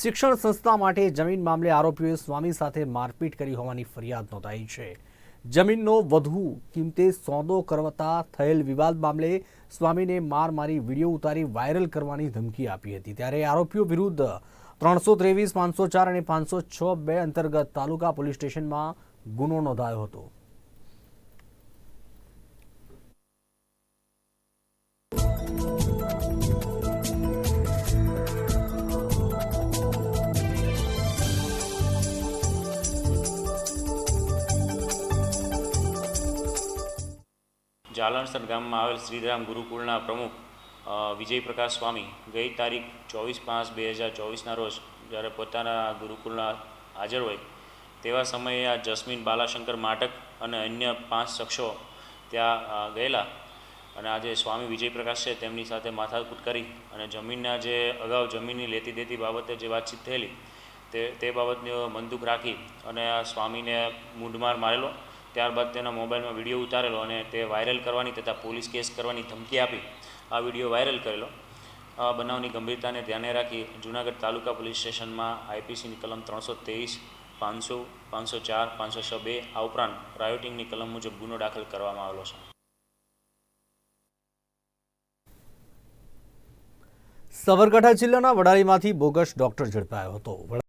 શિક્ષણ સંસ્થા માટે જમીન મામલે આરોપીઓએ સ્વામી સાથે મારપીટ કરી હોવાની ફરિયાદ નોંધાઈ છે. જમીનનો વધુ કિંમતે સોદો કરવતા થયેલ વિવાદ મામલે સ્વામીને માર મારી વીડિયો ઉતારી વાયરલ કરવાની ધમકી આપી હતી. ત્યારે આરોપીઓ વિરુદ્ધ ત્રણસો ત્રેવીસ, પાંચસો ચાર અને પાંચસો છ બે અંતર્ગત તાલુકા પોલીસ સ્ટેશનમાં ગુનો નોંધાયો હતો. જાલણસર ગામમાં આવેલ શ્રીરામ ગુરુકુળના પ્રમુખ વિજયપ્રકાશ વિજય પ્રકાશ સ્વામી ગઈ તારીખ ચોવીસ પાંચ બે હજાર ચોવીસના રોજ જ્યારે પોતાના ગુરુકુળના હાજર હોય, તેવા સમયે આ જસ્મીન બાલાશંકર માટક અને અન્ય પાંચ શખ્સો ત્યાં ગયેલા. અને આ જે સ્વામી વિજય પ્રકાશ છે તેમની સાથે માથાકૂટ કરી અને જમીનના જે અગાઉ જમીનની લેતી દેતી બાબતે જે વાતચીત થયેલી, તે તે બાબતને મંદુક રાખી અને આ સ્વામીને મૂંઢમાર મારેલો. ત્યારબાદ તેના મોબાઈલમાં વીડિયો ઉતારેલો અને તે વાયરલ કરવાની તથા પોલીસ કેસ કરવાની ધમકી આપી આ વીડિયો વાયરલ કરેલો. આ બનાવની ગંભીરતાને ધ્યાને રાખી જૂનાગઢ તાલુકા પોલીસ સ્ટેશનમાં આઈપીસીની કલમ ત્રણસો તેવીસ પાંચસો પાંચસો ચાર, પાંચસો છ બે આ ઉપરાંત રાયોટિંગની કલમ મુજબ ગુનો દાખલ કરવામાં આવેલો છે. સાબરકાંઠા જિલ્લાના વડાલીમાંથી બોગસ ડોક્ટર ઝડપાયો હતો.